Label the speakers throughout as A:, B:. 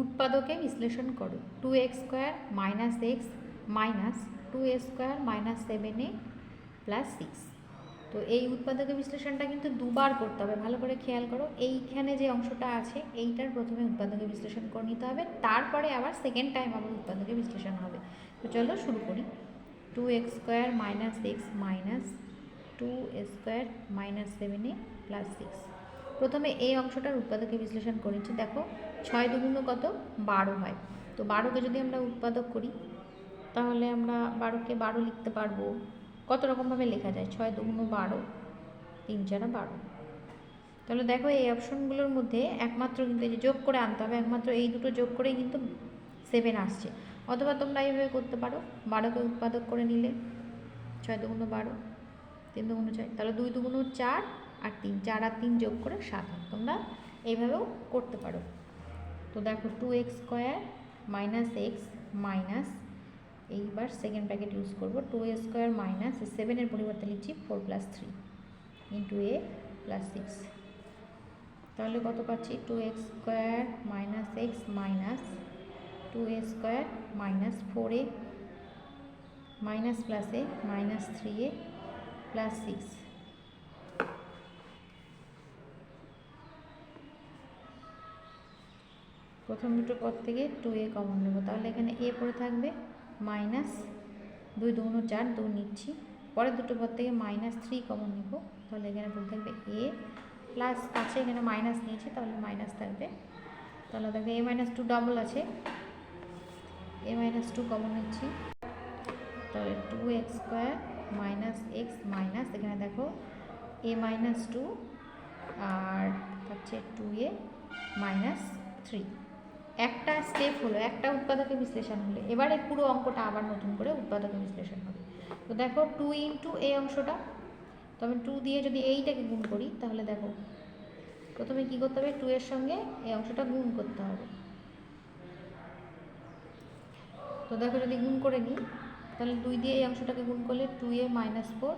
A: উৎপাদকে বিশ্লেষণ করো। Two x square minus x minus two a square minus seven a plus six তো এই উৎপাদকে বিশ্লেষণটা কিন্তু দুবার করতে হবে। ভালো করে খেয়াল করো, এইখানে যে অংশটা আছে, এইটার প্রথমে উৎপাদকে বিশ্লেষণ করে নিতে হবে। তারপরে আবার সেকেন্ড টাইম আবার উৎপাদকে বিশ্লেষণ হবে। তো চলো শুরু করি। Two x square minus x minus two square minus seven a plus six প্রথমে এই অংশটার উৎপাদকে বিশ্লেষণ করেছি দেখো, ছয় দুগুণ কত? বারো হয়। তো বারোকে যদি আমরা উৎপাদক করি, তাহলে আমরা বারোকে বারো লিখতে পারব। কত রকমভাবে লেখা যায়? ছয় দুগুণ বারো, তিন চারা বারো। তাহলে দেখো, এই অপশনগুলোর মধ্যে একমাত্র কিন্তু যে যোগ করে আনতে হবে, একমাত্র এই দুটো যোগ করেই কিন্তু সেভেন আসছে। অথবা তোমরা এইভাবে করতে পারো। বারোকে উৎপাদক করে নিলে, ছয় দুগুণ বারো, তিন দুগুণ ছয় তাহলে দুই দুগুণ চার আর তিন, চার আর তিন যোগ করে সাত হয়। তোমরা এইভাবেও করতে পারো। তো দেখো two x square minus x minus এইবার সেকেন্ড প্যাকেট ইউজ করব। টু এ স্কোয়ার মাইনাস সেভেনের পরিবর্তে লিখছি four plus three into a plus six তাহলে কত পাচ্ছি? Two x square minus x minus two a square minus four a minus plus a minus three a plus six প্রথম দুটো পদ থেকে টু এ কমন নেব। তাহলে এখানে এ পড়ে থাকবে মাইনাস দুই দুগুণ চার দু নিচ্ছি। পরের দুটো পদ থেকে মাইনাস থ্রি কমন নেব। তাহলে এখানে পড়ে থাকবে এ প্লাস আছে এখানে মাইনাস নিয়েছি, তাহলে মাইনাস থাকবে। তাহলে দেখবে এ মাইনাস টু ডবল আছে। এ মাইনাস টু কমন নিচ্ছি। তাহলে two x square minus x minus এখানে দেখো এ মাইনাস টু আর থাকছে টু এ মাইনাস থ্রি একটা স্টেপ হলো, একটা উৎপাদকের বিশ্লেষণ হলো। এবারে পুরো অঙ্কটা আবার নতুন করে উৎপাদকের বিশ্লেষণ হবে। তো দেখো টু ইন্টু এই অংশটা তবে টু দিয়ে যদি এইটাকে গুণ করি, তাহলে দেখো, প্রথমে কি করতে হবে? টু এর সঙ্গে এই অংশটা গুণ করতে হবে। তো দেখো যদি গুণ করে নিই, তাহলে দুই দিয়ে এই অংশটাকে গুণ করলে টু এ মাইনাস ফোর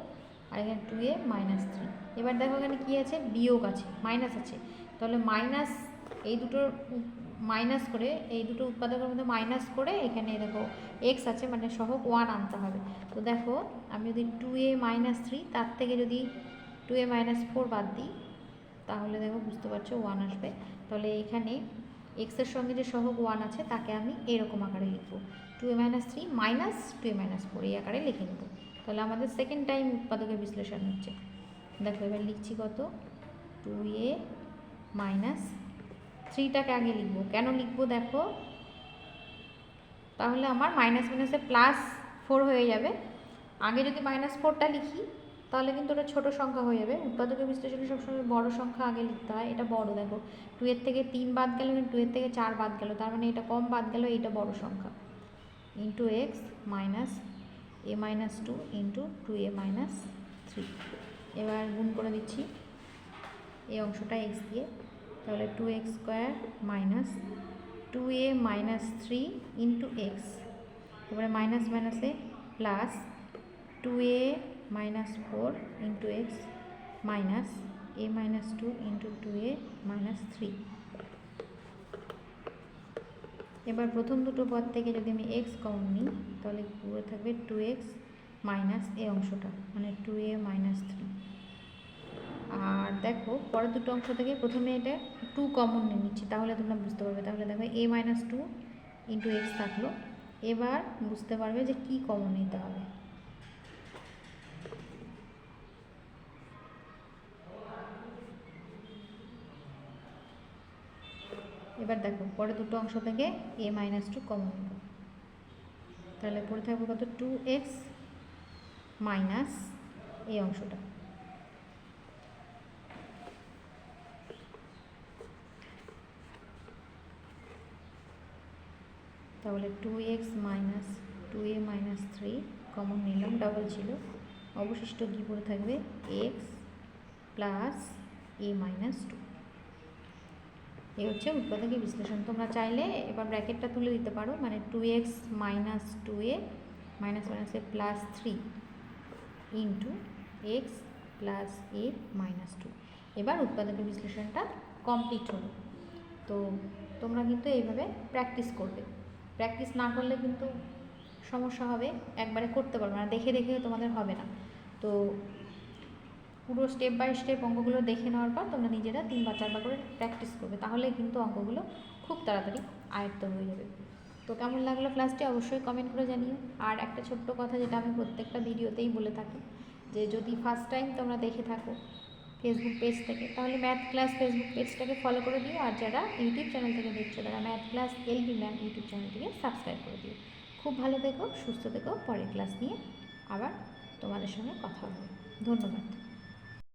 A: আর এখানে টু এ মাইনাস থ্রি এবার দেখো এখানে কী আছে? বিয়োগ আছে মাইনাস আছে। তাহলে মাইনাস এই দুটোর মাইনাস করে, এই দুটো উৎপাদকের মধ্যে মাইনাস করে এখানে দেখো এক্স আছে মানে সহক ওয়ান আনতে হবে। তো দেখো, আমি যদি টু এ মাইনাস থ্রি তার থেকে যদি টু এ মাইনাস ফোর বাদ দিই, তাহলে দেখো বুঝতে পারছ ওয়ান আসবে। তাহলে এখানে এক্সের সঙ্গে যে সহগ ওয়ান আছে, তাকে আমি এরকম আকারে লিখব। Two a minus three minus two a minus four এই আকারে লিখে নেব। তাহলে আমাদের সেকেন্ড টাইম উৎপাদকের বিশ্লেষণ হচ্ছে। দেখো এবার লিখছি কত? টু এ মাইনাস থ্রিটাকে আগে লিখব। কেন লিখব দেখো? তাহলে আমার মাইনাস মাইনাসে প্লাস ফোর হয়ে যাবে। আগে যদি মাইনাস ফোরটা লিখি, তাহলে কিন্তু ওটা ছোটো সংখ্যা হয়ে যাবে। উৎপাদকের বিশ্লেষণে সবসময় বড় সংখ্যা আগে লিখতে হয়। এটা বড়, দেখো। টু এর থেকে তিন বাদ গেল টু এর থেকে চার বাদ গেল। তার মানে এটা কম বাদ গেল, এইটা বড় সংখ্যা। Into x minus a minus two into two a minus three এবার গুণ করে দিচ্ছি। এই অংশটা এক্স দিয়ে। তাহলে two x square minus two a minus three into x তারপরে মাইনাস মাইনাসে plus two a minus four into x minus a minus two into two a minus three এবার প্রথম দুটো পদ থেকে যদি আমি এক্স কমন নিই, তাহলে পুরো থাকবে টু এক্স মাইনাস এ অংশটা মানে টু এ মাইনাস থ্রি আর দেখো, পরের দুটো অংশ থেকে প্রথমে এটা টু কমন নিয়ে নিচ্ছি, তাহলে তোমরা বুঝতে পারবে। তাহলে দেখো a minus two into x থাকল। এবার বুঝতে পারবে যে কি কমন নিতে হবে। এবার দেখো পরে দুটো অংশ থেকে এ মাইনাস টু কমন নেব। তাহলে পড়ে থাকবে কত? টু এক্স মাইনাস এই অংশটা। তাহলে two x minus two a minus three common নিলাম ডাবল ছিল। অবশিষ্ট কী পড়ে থাকবে? X plus a minus two এই হচ্ছে উৎপাদকের বিশ্লেষণ। তোমরা চাইলে এবার ব্র্যাকেটটা তুলে দিতে পারো। মানে two x minus two a minus মাইনাসে plus three into x plus a minus two এবার উৎপাদকের বিশ্লেষণটা কমপ্লিট হলো। তো তোমরা কিন্তু এইভাবে প্র্যাকটিস করবে। প্র্যাকটিস না করলে কিন্তু সমস্যা হবে, একবারে করতে পারবে না, দেখে দেখে তোমাদের হবে না। তো পুরো স্টেপ বাই স্টেপ অঙ্কগুলো দেখে নেওয়ার পর তোমরা নিজেরা তিনবার চারবার করে প্র্যাকটিস করবে, তাহলে কিন্তু অঙ্কগুলো খুব তাড়াতাড়ি আয়ত্ত হয়ে যাবে। তো কেমন লাগল ক্লাসটি অবশ্যই কমেন্ট করে জানিও। আর একটা ছোট্ট কথা যেটা আমি প্রত্যেকটা ভিডিওতেই বলে থাকি, যে যদি ফার্স্ট টাইম তোমরা দেখে থাকো ফেসবুক পেজ থেকে। তাহলে ম্যাথ ক্লাস ফেসবুক পেজটাকে ফলো করে দিও আর যারা ইউটিউব চ্যানেল থেকে দেখছ, তারা math class L B ma'am YouTube চ্যানেলটিকে সাবস্ক্রাইব করে দিও। খুব ভালো থেকো, সুস্থ থেকো, পরের ক্লাস নিয়ে আবার তোমাদের সঙ্গে কথা হবে। ধন্যবাদ।